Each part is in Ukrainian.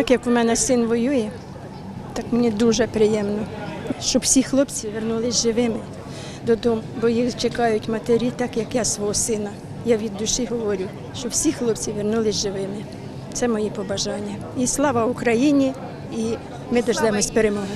Так як у мене син воює, так мені дуже приємно, щоб всі хлопці вернулись живими додому, бо їх чекають матері, так як я свого сина. Я від душі говорю, щоб всі хлопці вернулись живими. Це мої побажання. І слава Україні! І ми дождемось перемоги.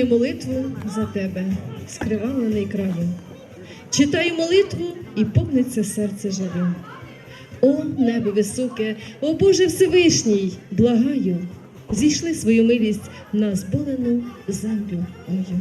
Читаю молитву за тебе, скривавлений краю. Читаю молитву і повниться серце жалю. О, небо високе, о Боже Всевишній, благаю, зійшли свою милість на зболену землю мою.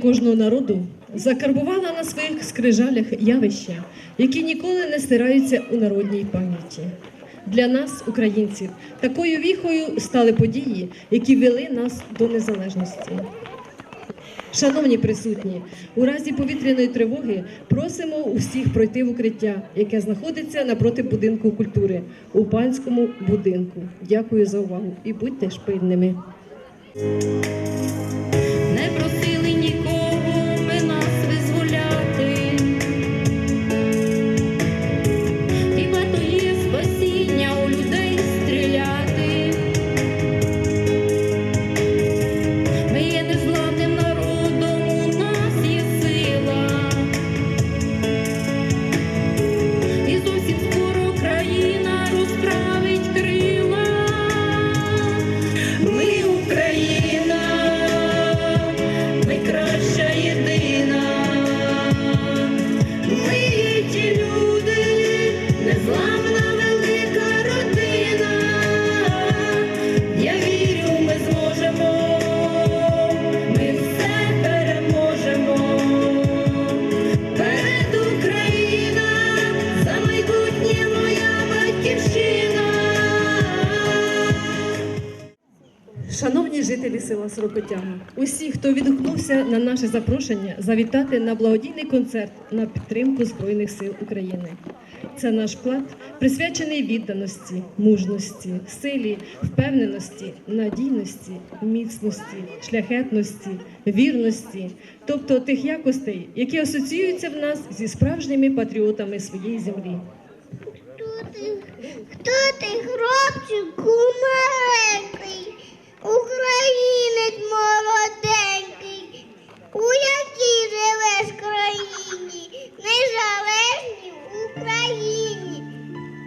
Кожного народу закарбувала на своїх скрижалях явища, які ніколи не стираються у народній пам'яті. Для нас, українців, такою віхою стали події, які вели нас до незалежності. Шановні присутні, у разі повітряної тривоги просимо усіх пройти в укриття, яке знаходиться напроти будинку культури у панському будинку. Дякую за увагу і будьте шпильними. Села усі, хто відгукнувся на наше запрошення, завітати на благодійний концерт на підтримку Збройних сил України. Це наш вклад, присвячений відданості, мужності, силі, впевненості, надійності, міцності, шляхетності, вірності, тобто тих якостей, які асоціюються в нас зі справжніми патріотами своєї землі. Хто ти, хто ти, хлопчику маленький, українець молоденький, у якій живеш країні, незалежній Україні.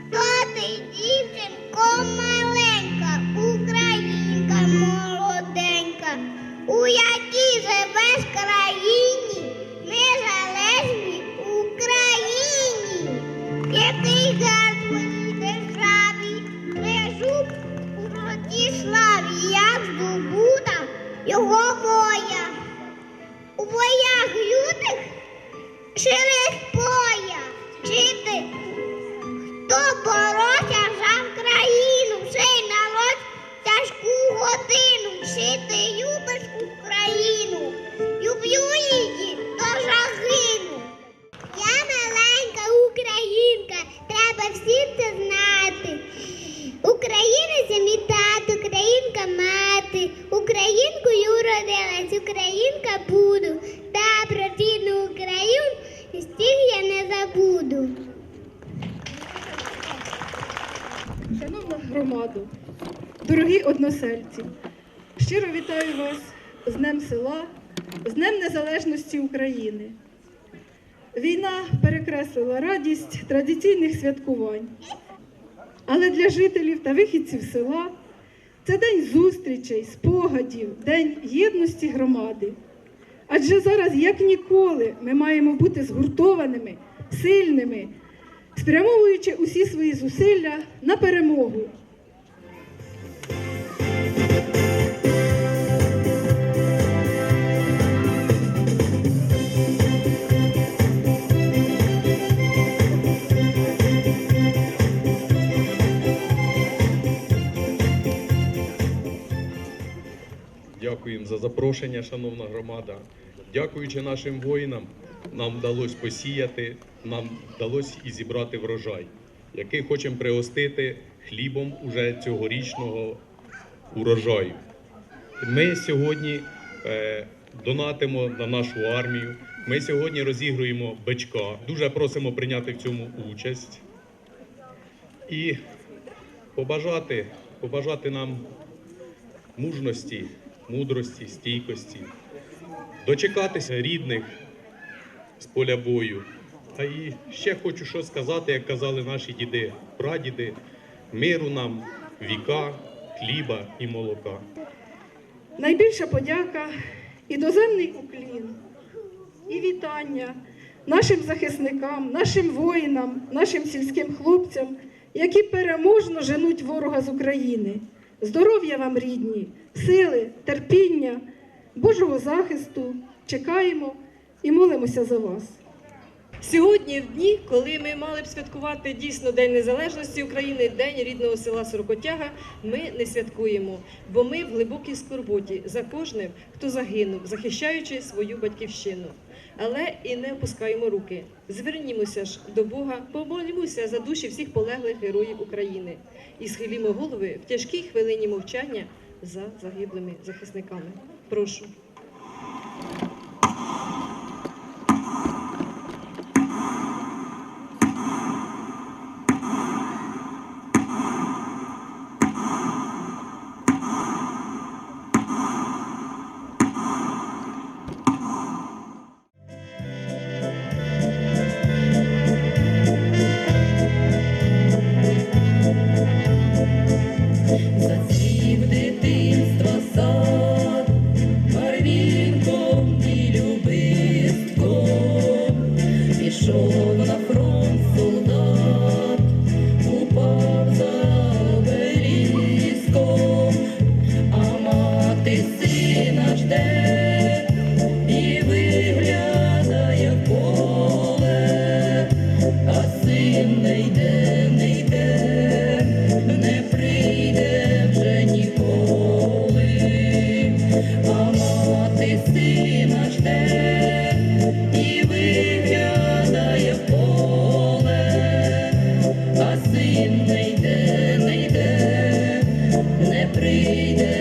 Хто ти, дівчинко маленька, українка молоденька, у якій живеш країні, незалежній Україні. Який односельці, щиро вітаю вас з Днем села, з Днем Незалежності України. Війна перекреслила радість традиційних святкувань. Але для жителів та вихідців села це день зустрічей, спогадів, день єдності громади. Адже зараз, як ніколи, ми маємо бути згуртованими, сильними, спрямовуючи усі свої зусилля на перемогу. Дякуємо за запрошення, шановна громада. Дякуючи нашим воїнам, нам вдалося посіяти, нам вдалося і зібрати врожай, який хочемо пригостити хлібом уже цьогорічного урожаю. Ми сьогодні е, донатимо на нашу армію. Ми сьогодні розігруємо бичка. Дуже просимо прийняти в цьому участь і побажати, побажати нам мужності, мудрості, стійкості, дочекатися рідних з поля бою. А і ще хочу що сказати, як казали наші діди, прадіди, миру нам, віка, хліба і молока. Найбільша подяка і доземний уклін, і вітання нашим захисникам, нашим воїнам, нашим сільським хлопцям, які переможно женуть ворога з України. Здоров'я вам, рідні, сили, терпіння, Божого захисту. Чекаємо і молимося за вас. Сьогодні, в дні, коли ми мали б святкувати дійсно День Незалежності України, День рідного села Сорокотяга, ми не святкуємо, бо ми в глибокій скорботі за кожним, хто загинув, захищаючи свою батьківщину. Але і не опускаємо руки. Звернімося ж до Бога, помолімося за душі всіх полеглих героїв України і схилімо голови в тяжкій хвилині мовчання за загиблими захисниками. Прошу. син не йде, не йде, не прийде.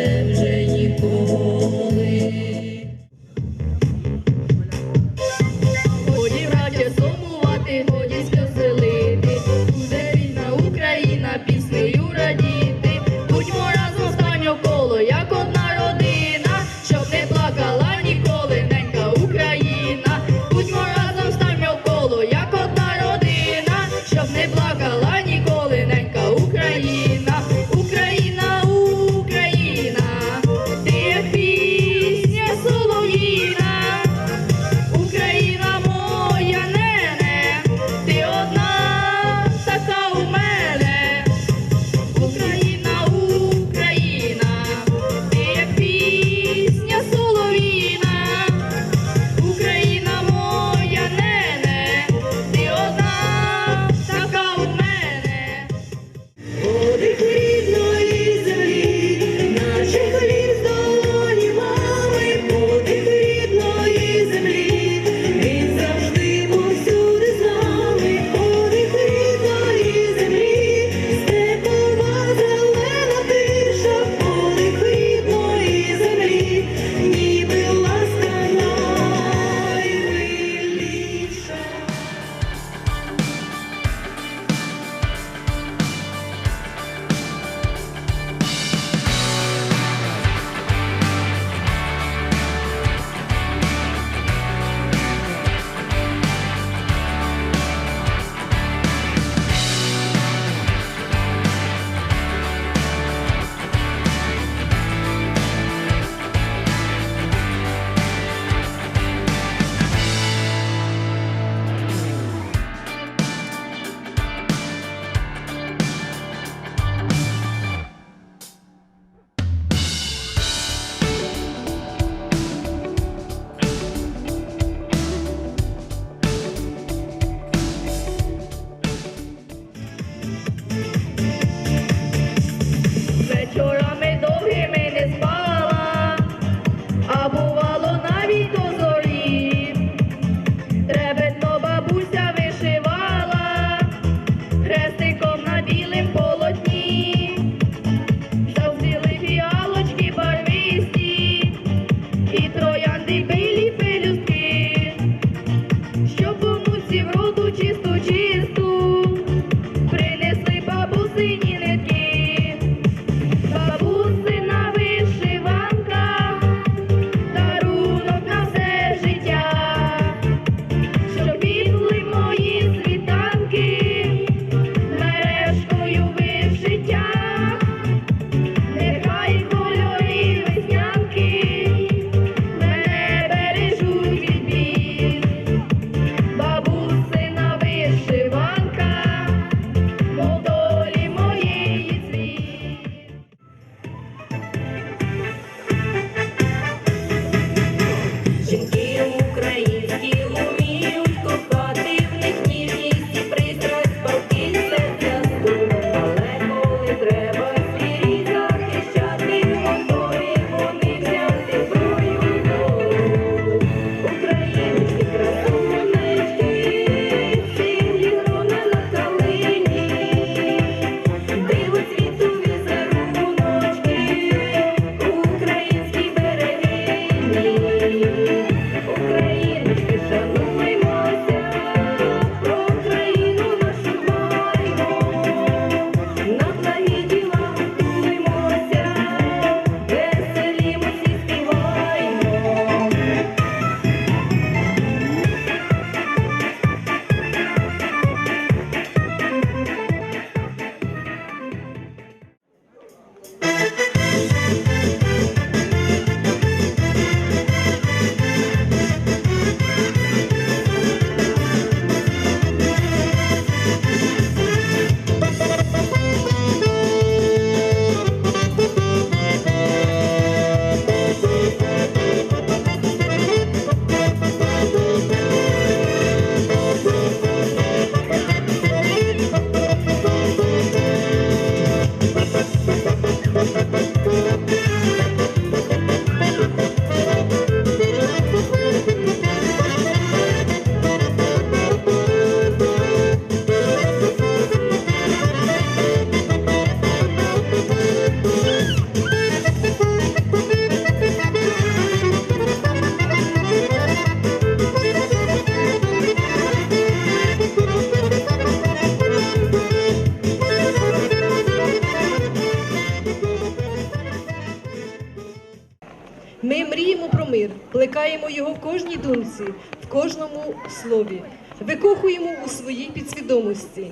Його в кожній думці, в кожному слові, викохуємо у своїй підсвідомості.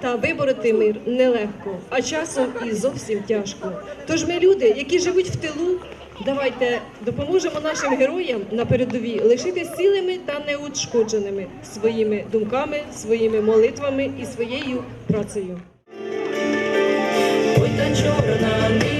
Та вибороти мир нелегко, а часом і зовсім тяжко. Тож ми, люди, які живуть в тилу, давайте допоможемо нашим героям на передовій лишитись цілими та неушкодженими своїми думками, своїми молитвами і своєю працею. Ой, та чорна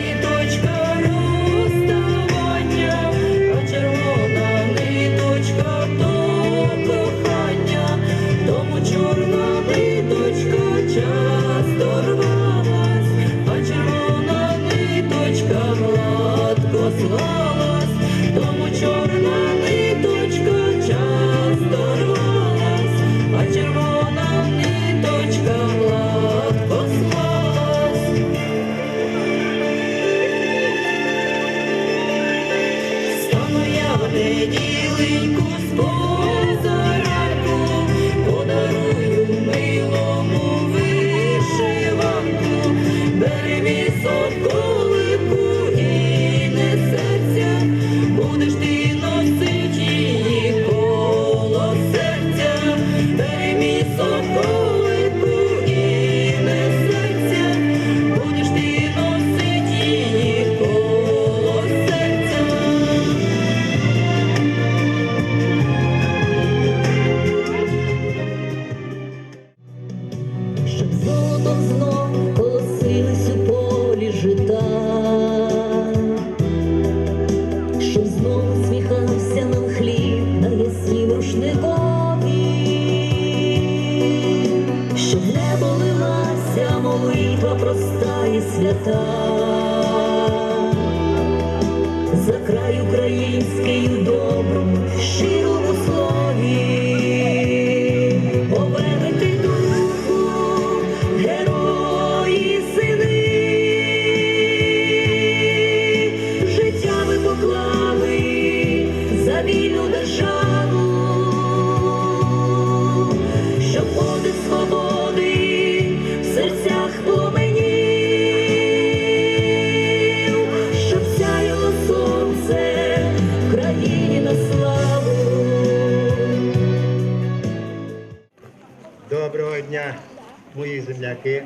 земляки.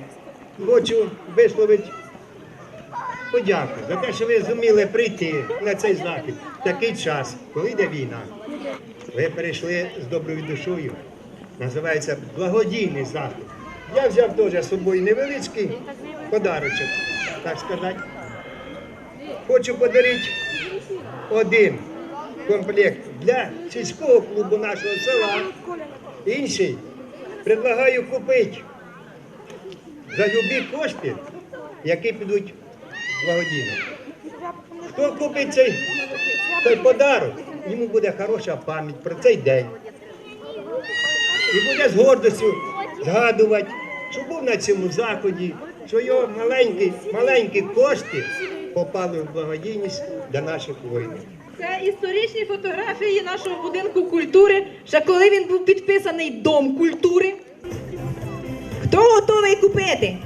Хочу висловити подяку за те, що ви зуміли прийти на цей захід в такий час, коли йде війна. Ви перейшли з доброю душою. Називається благодійний захід. Я взяв теж з собою невеличкий подарочок, так сказати. Хочу подарити один комплект для сільського клубу нашого села. Інший предлагаю купити за любі кошти, які підуть благодійно. Хто купить цей, цей подарок, йому буде хороша пам'ять про цей день. І буде з гордістю згадувати, що був на цьому заході, що його маленькі, маленькі кошти попали в благодійність для наших воїнів. Це історичні фотографії нашого будинку культури, ще коли він був підписаний Дом культури. Хто готовий купити?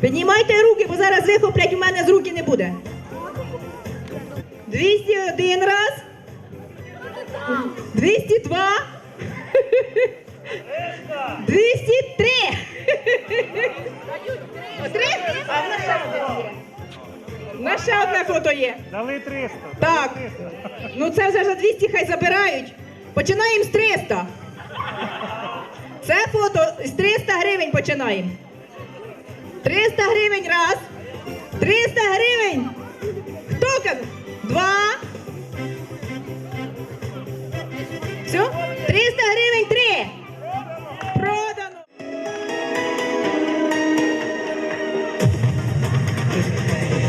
Піднімайте руки, бо зараз вихоплять у мене з руки не буде. 201 раз. 202. 203. Три? А в нас ще одне є. У нас ще одне фото є. Дали 300. Так. Ну це вже за 200 хай забирають. Починаємо з 300. Це фото з 300 гривень починаємо. 300 гривень раз. 300 гривень. Хто каже? Два. Все? 300 гривень три. Продано.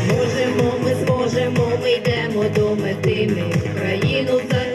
Можемо, ми зможемо, ми йдемо до мети. Ми Україну захищаємо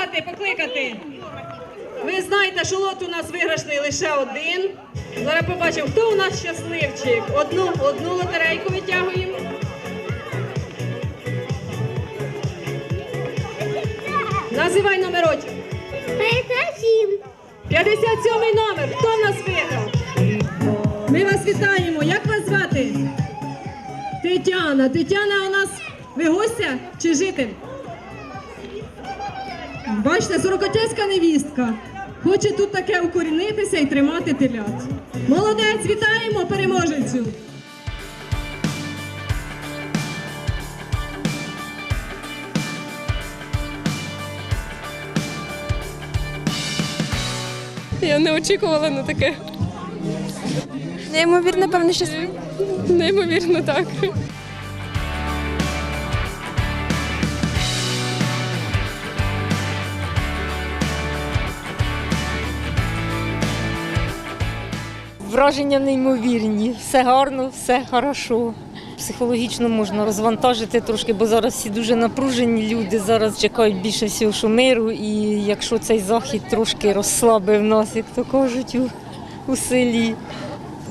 діток покликати? Ви знаєте, що лот у нас виграшний лише один. Зараз побачимо, хто у нас щасливчик. Одну, одну лотерейку витягуємо. Називай номерочок. 57. 57 номер. Хто в нас виграв? Ми вас вітаємо. Як вас звати? Тетяна. Тетяна у нас ви гостя чи житель? Бачите, сорокотязька невістка. Хоче тут таке укорінитися і тримати телят. Молодець, вітаємо переможецю. Я не очікувала на таке. Неймовірно, певно, щасливі. Неймовірно, так. Враження неймовірні, все гарно, все хорошо. Психологічно можна розвантажити трошки, бо зараз всі дуже напружені люди. Зараз чекають більше всього, що миру. І якщо цей захід трошки розслабив нас, як то кажуть, у, у селі.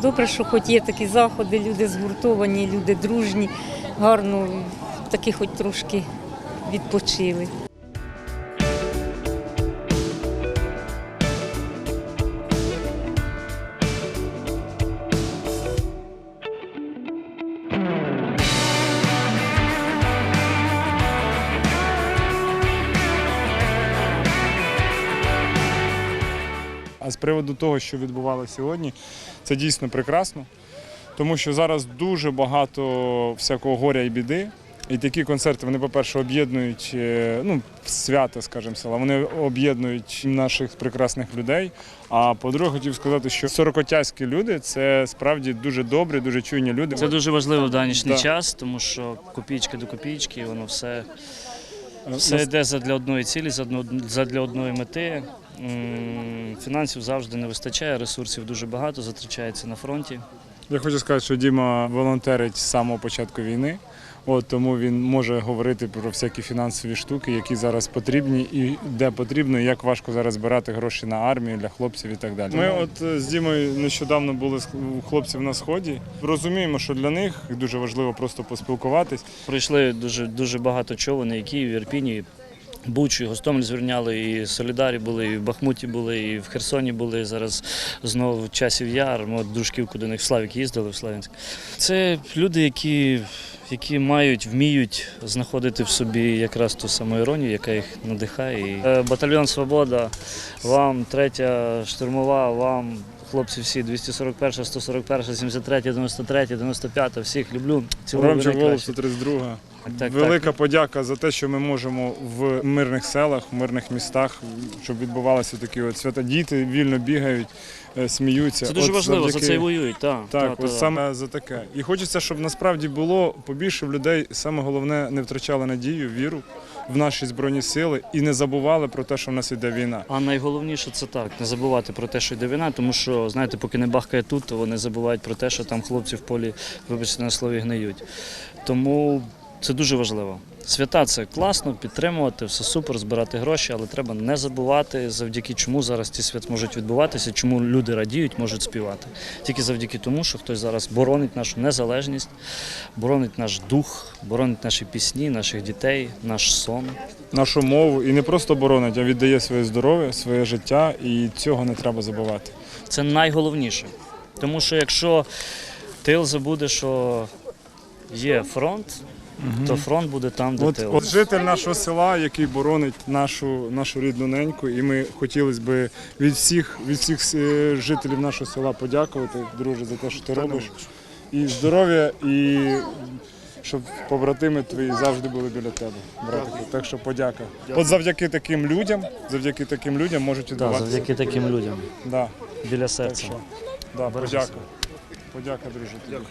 Добре, що хоч є такі заходи, люди згуртовані, люди дружні, гарно, таки хоч трошки відпочили. З приводу того, що відбувалося сьогодні, це дійсно прекрасно, тому що зараз дуже багато всякого горя і біди. І такі концерти, вони, по-перше, об'єднують е, ну, свято, скажімо, села, вони об'єднують наших прекрасних людей. А по-друге, хотів сказати, що сорокотязькі люди це справді дуже добрі, дуже чуйні люди. Це дуже важливо в данішній Да. час, тому що копійки до копійки, воно все, Е, все йде задля одної цілі, задля одної мети. Фінансів завжди не вистачає, ресурсів дуже багато, затрачається на фронті. Я хочу сказати, що Діма волонтерить з самого початку війни. От тому він може говорити про всякі фінансові штуки, які зараз потрібні, і де потрібно, і як важко зараз збирати гроші на армію для хлопців і так далі. Ми от е, з Дімою нещодавно були з- у хлопців на сході. Розуміємо, що для них дуже важливо просто поспілкуватись. Пройшли дуже, дуже багато човен, і в в Ірпіні, Бучу, і Гостомель звільняли, і Солідарі були, і в Бахмуті були, і в Херсоні були. Зараз знову часів яр. Ми от дружківку до них в Славік їздили в Славянськ. Це люди, які, які мають, вміють знаходити в собі якраз ту саму іронію, яка їх надихає. Е, Батальйон Свобода, вам третя штурмова, вам. Хлопці всі 241, 141, 73, 93, 95, всіх люблю. Найкраще. Волос 132. Так, так. Велика подяка за те, що ми можемо в мирних селах, в мирних містах, щоб відбувалися такі от свята. Діти вільно бігають, сміються. Це дуже От важливо, за це й воюють. Так, Так, та, от та. саме за таке. І хочеться, щоб насправді було побільше в людей. Саме головне не втрачали надію, віру в наші збройні сили і не забували про те, що в нас іде війна. А найголовніше це так, не забувати про те, що йде війна, тому що, знаєте, поки не бахкає тут, то вони забувають про те, що там хлопці в полі, вибачте на слові, гниють. Тому це дуже важливо. Свята це класно, підтримувати, все супер, збирати гроші, але треба не забувати, завдяки чому зараз ці свят можуть відбуватися, чому люди радіють, можуть співати. Тільки завдяки тому, що хтось зараз боронить нашу незалежність, боронить наш дух, боронить наші пісні, наших дітей, наш сон. Нашу мову і не просто боронить, а віддає своє здоров'я, своє життя, і цього не треба забувати. Це найголовніше. Тому що якщо тил забуде, що є фронт, то фронт буде там, де От, тил. от житель нашого села, який боронить нашу, нашу рідну неньку, і ми хотілося б від всіх, від всіх е, жителів нашого села подякувати, друже, за те, що ти робиш. І здоров'я, і щоб побратими твої завжди були біля тебе, братику. Так що подяка. От завдяки таким людям, завдяки таким людям можуть Так, відбуватися. завдяки таким людям Да, біля так серця. що, да, подяка. Подяка, друже. тобі. Дякую.